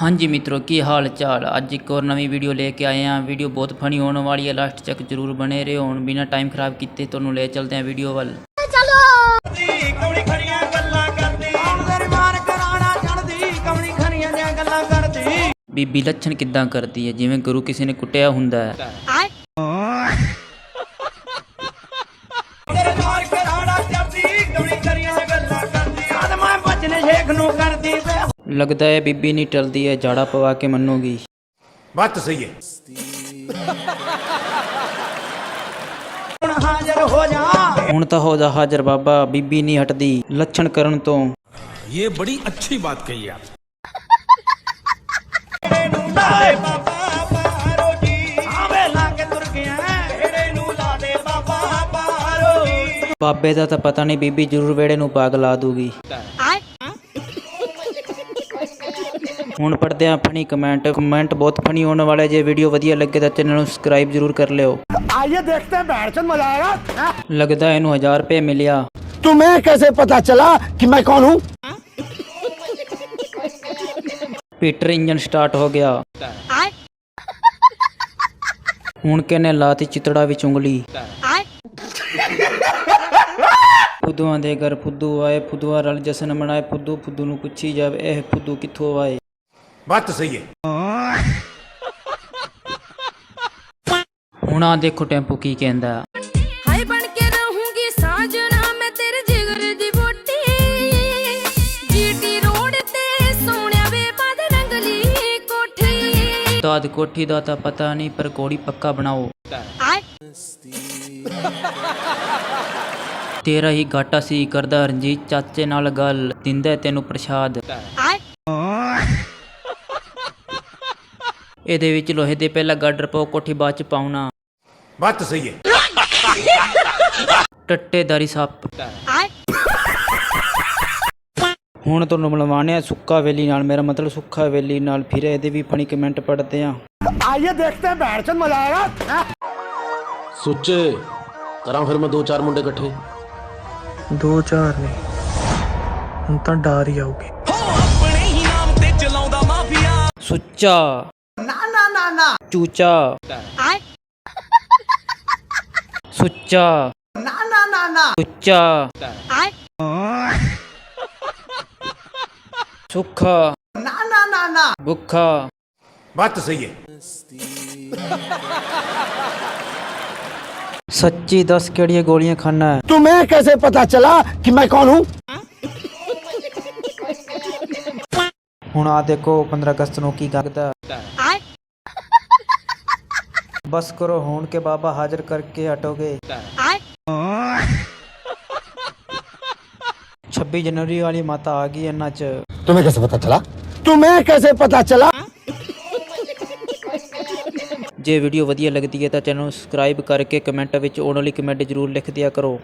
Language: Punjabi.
ਹਾਂਜੀ ਮਿੱਤਰੋ ਕੀ ਹਾਲ ਚਾਲ ਅੱਜ ਇੱਕ ਹੋਰ ਨਵੀਂ ਵੀਡੀਓ ਲੈ ਕੇ ਆਏ ਹਾਂ। ਵੀਡੀਓ ਬਹੁਤ ਫਨੀ ਹੋਣ ਵਾਲੀ ਹੈ। ਲਾਸਟ ਤੱਕ ਜਰੂਰ ਬਣੇ ਰਹੋ। ਹੁਣ ਬਿਨਾ ਟਾਈਮ ਖਰਾਬ ਕੀਤੇ ਤੁਹਾਨੂੰ ਲੈ ਚਲਦੇ ਹਾਂ ਵੀਡੀਓ ਵੱਲ। ਕੌਣੀ ਖੜੀਆਂ ਗੱਲਾਂ ਕਰਦੀ। ਆਉਂਦਰ ਮਾਰ ਕਰਾਣਾ ਚੜਦੀ ਕੌਣੀ ਖੜੀਆਂ ਦੀਆਂ ਗੱਲਾਂ ਕਰਦੀ। ਬੀਬੀ ਲੱਛਣ ਕਿੱਦਾਂ ਕਰਦੀ ਹੈ? ਜਿਵੇਂ ਗੁਰੂ ਕਿਸੇ ਨੇ ਕੁੱਟਿਆ ਹੁੰਦਾ ਹੈ। ਆਉਂਦਰ ਮਾਰ ਕਰਾਣਾ ਚੜਦੀ ਕੌਣੀ ਖੜੀਆਂ ਗੱਲਾਂ ਕਰਦੀ। ਆਦ ਮੈਂ ਬਚਨੇ ਸ਼ੇਖ ਨੂੰ ਕਰਦੀ। ਤੇ ਲੱਗਦਾ ਹੈ ਬੀਬੀ ਨਹੀਂ ਟਲਦੀ ਹੈ ਜਾੜਾ ਪਵਾ ਕੇ ਮੰਨੂਗੀ। ਬਾਤ ਸਹੀ ਹੈ। ਹੁਣ ਹਾਜ਼ਰ ਹੋ ਜਾ ਹੁਣ ਤਾਂ ਹੋ ਜਾ ਹਾਜ਼ਰ ਬਾਬਾ ਬੀਬੀ ਨਹੀਂ ਹਟਦੀ ਲੱਛਣ ਕਰਨ ਤੋਂ। ਇਹ ਬੜੀ ਅੱਛੀ ਬਾਤ ਕਹੀ ਆ। ਬਾਬੇ ਦਾ ਤਾਂ ਪਤਾ ਨਹੀਂ ਬੀਬੀ ਜ਼ਰੂਰ ਵੇੜੇ ਨੂੰ ਪਾਗ ਲਾ ਦੂਗੀ। ਹੁਣ ਪੜਦੇ ਆਂ ਫਨੀ ਕਮੈਂਟ ਕਮੈਂਟ ਬਹੁਤ ਫਨੀ ਹੋਣ ਵਾਲੇ ਜੇ ਵੀਡੀਓ ਵਧੀਆ ਲੱਗੇ ਤਾਂ ਚੈਨਲ ਨੂੰ ਸਬਸਕ੍ਰਾਈਬ ਜ਼ਰੂਰ ਕਰ ਲਿਓ आइए देखते हैं बैठ मजा आएगा ਲੱਗਦਾ ਇਹਨੂੰ 1000 ਰੁਪਏ ਮਿਲਿਆ तुम्हें कैसे पता चला कि मैं कौन हूँ ਪੀਟਰ ਇੰਜਨ ਸਟਾਰਟ ਹੋ ਗਿਆ ਹੁਣ ਕਿਨੇ ਲਾਤੀ ਚਿਤੜਾ ਵਿੱਚ ਉਂਗਲੀ ਫੁੱਦੂਆਂ ਦੇ ਘਰ ਫੁੱਦੂ ਆਏ ਫੁੱਦੂਆਂ ਰਲ ਜਸ਼ਨ ਮਨਾਏ ਫੁੱਦੂ ਫੁੱਦੂ ਨੂੰ ਪੁੱਛੀ ਜਾਵੇ ਇਹ ਫੁੱਦੂ ਕਿੱਥੋਂ ਆਏ ਬਾਤ ਸਹੀ ਹੈ। ਹੁਣ ਆ ਦੇਖੋ ਟੈਂਪੂ ਕੀ ਕਹਿੰਦਾ। ਹਾਏ ਬਣ ਕੇ ਰਹੂੰਗੀ ਸਾਜਣਾ ਮੈਂ ਤੇਰੇ ਜਿਗਰ ਦੀ ਬੋਟੀ ਜੀਟੀ ਰੋਡ ਤੇ ਸੋਹਣਿਆ ਵੇ ਪਾ ਰੰਗਲੀ ਕੋਠੀ। ਤਾਦ ਕੋਠੀ ਦਾ ਤਾਂ ਪਤਾ ਨਹੀਂ ਪਰ ਕੋੜੀ ਪੱਕਾ ਬਣਾਓ। ਤੇਰਾ ਹੀ ਘਾਟਾ ਸੀ ਕਰਦਾ ਰਣਜੀਤ ਚਾਚੇ ਨਾਲ ਗੱਲ। ਦਿੰਦਾ ਤੈਨੂੰ ਪ੍ਰਸ਼ਾਦ। ਇਹਦੇ ਵਿੱਚ ਲੋਹੇ ਦੇ ਪਹਿਲਾਂ ਗਾਡਰ ਪਾਓ ਕੋਠੀ ਬਾਅਦ ਚ ਪਾਉਣਾ। ਬਾਤ ਸਹੀ ਹੈ। ਟੱਟੇਦਾਰੀ ਸੱਪ। ਹੁਣ ਤੁਹਾਨੂੰ ਮਿਲਵਾਣੇ ਆ ਸੁੱਕਾ ਵੇਲੀ ਨਾਲ। ਮੇਰਾ ਮਤਲਬ ਸੁੱਕਾ ਵੇਲੀ ਨਾਲ। ਫਿਰ ਇਹਦੇ ਵੀ ਫਣੀ ਕਮੈਂਟ ਪੜਦੇ ਆ। ਆਈਏ ਦੇਖਤੇ ਹਾਂ ਬੈਠ ਚੰਦ ਮਜ਼ਾ ਸੁੱਚੇ ਕਰਾਂ ਫਿਰ ਮੈਂ ਦੋ ਚਾਰ ਮੁੰਡੇ ਇਕੱਠੇ। ਦੋ ਚਾਰ ਨੇ। ਹੁਣ ਤਾਂ ਡਾਰ ਹੀ ਆਉਗੇ ਸੁੱਚਾ। ਨਾ ਨਾ ਨਾ ਨਾ ਚੂਚਾ ਸੁੱਚਾ ਨਾ ਨਾ ਨਾ ਨਾ ਸੁੱਚਾ ਸੁੱਖਾ ਨਾ ਨਾ ਨਾ ਨਾ ਭੁੱਖਾ बात तो सही है ਸੱਚੀ ਦੱਸ ਕਿਹੜੀਆਂ ਗੋਲੀਆਂ ਖਾਣਾ ਹੈ तुम्हें कैसे पता चला कि मैं कौन हूँ ਹੁਣ ਆ ਦੇਖੋ 15 ਅਗਸਤ ਨੂੰ ਕੀ ਕਰਦਾ ਬਸ ਕਰੋ ਹੁਣ ਕੇ ਬਾਬਾ ਹਾਜ਼ਰ ਕਰਕੇ ਹਟੋਗੇ 26 ਜਨਵਰੀ ਵਾਲੀ ਮਾਤਾ ਆ ਗਈ ਇਹਨਾਂ ਚ तुम्हें कैसे पता चला तुम्हें कैसे पता चला ਜੇ ਵੀਡੀਓ ਵਧੀਆ ਲੱਗਦੀ ਹੈ ਤਾਂ ਚੈਨਲ ਨੂੰ ਸਬਸਕ੍ਰਾਈਬ ਕਰਕੇ ਕਮੈਂਟ ਵਿੱਚ ਆਉਣ ਵਾਲੀ ਕਮੈਂਟ ਜ਼ਰੂਰ ਲਿਖ ਦਿਆ ਕਰੋ